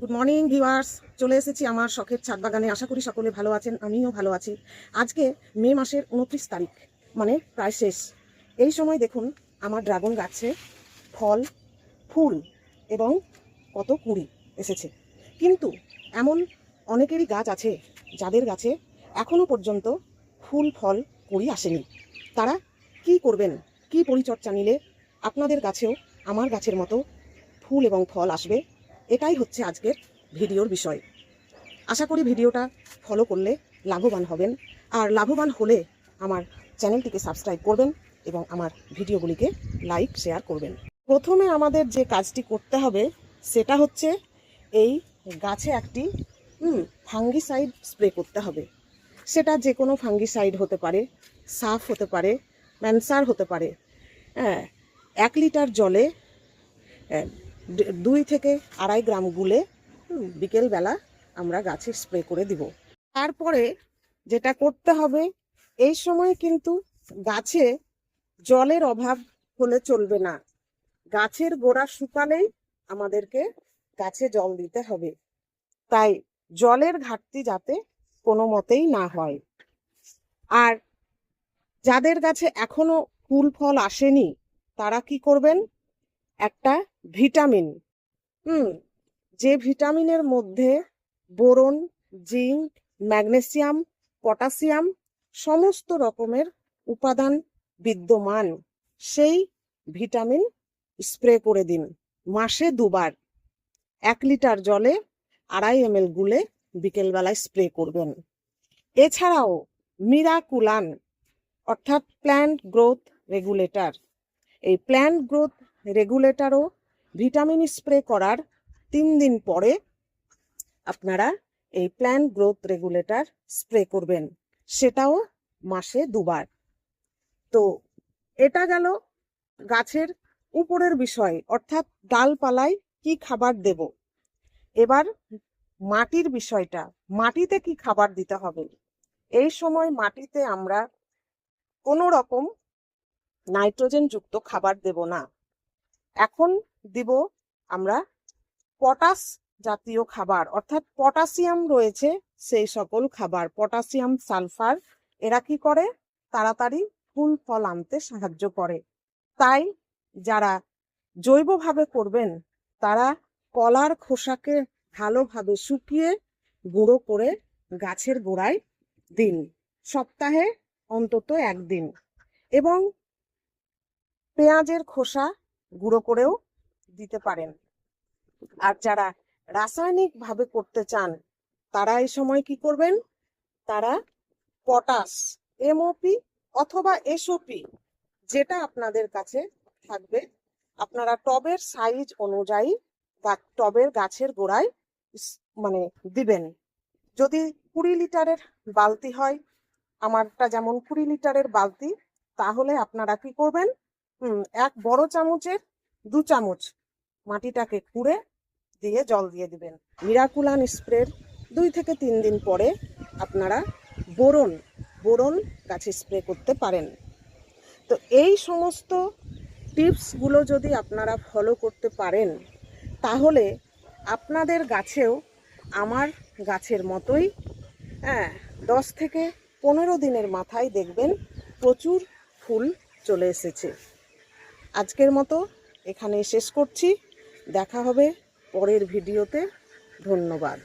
Good morning viewers চলে এসেছি আমার শখের ছাদ বাগানে। আশা করি সকলে ভালো আছেন, আমিও ভালো আছি। আজকে মে মাসের উনত্রিশ তারিখ মানে প্রায় শেষ। এই সময় দেখুন, আমার ড্রাগন গাছে ফল, ফুল এবং কত কুড়ি এসেছে। কিন্তু এমন অনেকেরই গাছ আছে, যাদের গাছে এখনও পর্যন্ত ফুল, ফল, কুড়ি আসেনি। তারা কি করবেন? কি পরিচর্যা নিলে আপনাদের গাছেও আমার গাছের মতো ফুল এবং ফল আসবে? এটাই হচ্ছে আজকের ভিডিওর বিষয়। আশা করি ভিডিওটা ফলো করলে লাভবান হবেন। আর লাভবান হলে আমার চ্যানেলটিকে সাবস্ক্রাইব করবেন এবং আমার ভিডিওগুলিকে লাইক শেয়ার করবেন। প্রথমে আমাদের যে কাজটি করতে হবে সেটা হচ্ছে এই গাছে একটি ফাঙ্গিসাইড স্প্রে করতে হবে। সেটা যে কোনো ফাঙ্গিসাইড হতে পারে সাফ হতে পারে ম্যানসার হতে পারে। হ্যাঁ এক লিটার জলে দু- দুই থেকে আড়াই গ্রাম গুলে বিকেলবেলা আমরা গাছে স্প্রে করে দিব। তারপরে যেটা করতে হবে, এই সময় কিন্তু গাছে জলের অভাব হলে চলবে না। গাছের গোড়া শুকালেই আমাদেরকে গাছে জল দিতে হবে। তাই জলের ঘাটতি যাতে কোনো মতেই না হয়। আর যাদের গাছে এখনও ফুল ফল আসেনি, তারা কি করবেন? একটা ভিটামিন। হুম, যে ভিটামিনের মধ্যে বোরন, জিঙ্ক, ম্যাগনেসিয়াম পটাশিয়াম সমস্ত রকমের উপাদান বিদ্যমান, সেই ভিটামিন স্প্রে করে দিন মাসে দুবার। এক লিটার জলে আড়াই এম এল গুলে বিকেলবেলায় স্প্রে করবেন। এছাড়াও মিরাকুলান, অর্থাৎ প্ল্যান্ট গ্রোথ রেগুলেটর এই প্ল্যান্ট গ্রোথ রেগুলেটরও ভিটামিন স্প্রে করার তিন দিন পরে আপনারা এই প্ল্যান্ট গ্রোথ রেগুলেটর স্প্রে করবেন। সেটাও মাসে দুবার। তো এটা গেল গাছের উপরের বিষয়, অর্থাৎ ডালপালায় কি খাবার দেব? এবার মাটির বিষয়টা, মাটিতে কি খাবার দিতে হবে? এই সময় মাটিতে আমরা কোনো রকম নাইট্রোজেন যুক্ত খাবার দেব না। এখন দিব আমরা পটাশ জাতীয় খাবার, অর্থাৎ পটাশিয়াম রয়েছে সেই সকল খাবার। পটাশিয়াম, সালফার, এরা কি করে? তাড়াতাড়ি ফুল ফল আনতে সাহায্য করে। তাই যারা জৈবভাবে করবেন, তারা কলার খোসাকে ভালোভাবে শুকিয়ে গুঁড়ো করে গাছের গোড়ায় দিন। সপ্তাহে অন্তত একদিন। এবং পেঁয়াজের খোসা গুঁড়ো করেও দিতে পারেন। আর যারা রাসায়নিক ভাবে করতে চান, তারা এই সময় কি করবেন? তারা পটাশ, এমওপি অথবা এসওপি যেটা আপনাদের কাছে থাকবে, আপনারা টবের সাইজ অনুযায়ী টবের গাছের গোড়ায় মানে দিবেন। যদি কুড়ি লিটারের বালতি হয়, আমারটা যেমন কুড়ি লিটারের বালতি, তাহলে আপনারা কি করবেন? এক বড় চামচের দু চামচ মাটিটাকে খুঁড়ে দিয়ে জল দিয়ে দিবেন। মিরাকুলান স্প্রের দুই থেকে তিন দিন পরে আপনারা বোরন বোরন গাছে স্প্রে করতে পারেন। তো এই সমস্ত টিপসগুলো যদি আপনারা ফলো করতে পারেন, তাহলে আপনাদের গাছেও আমার গাছের মতোই হ্যাঁ দশ থেকে পনেরো দিনের মাথায় দেখবেন প্রচুর ফুল চলে এসেছে। আজকের মতো এখানে শেষ করছি। দেখা হবে পরের ভিডিওতে। ধন্যবাদ।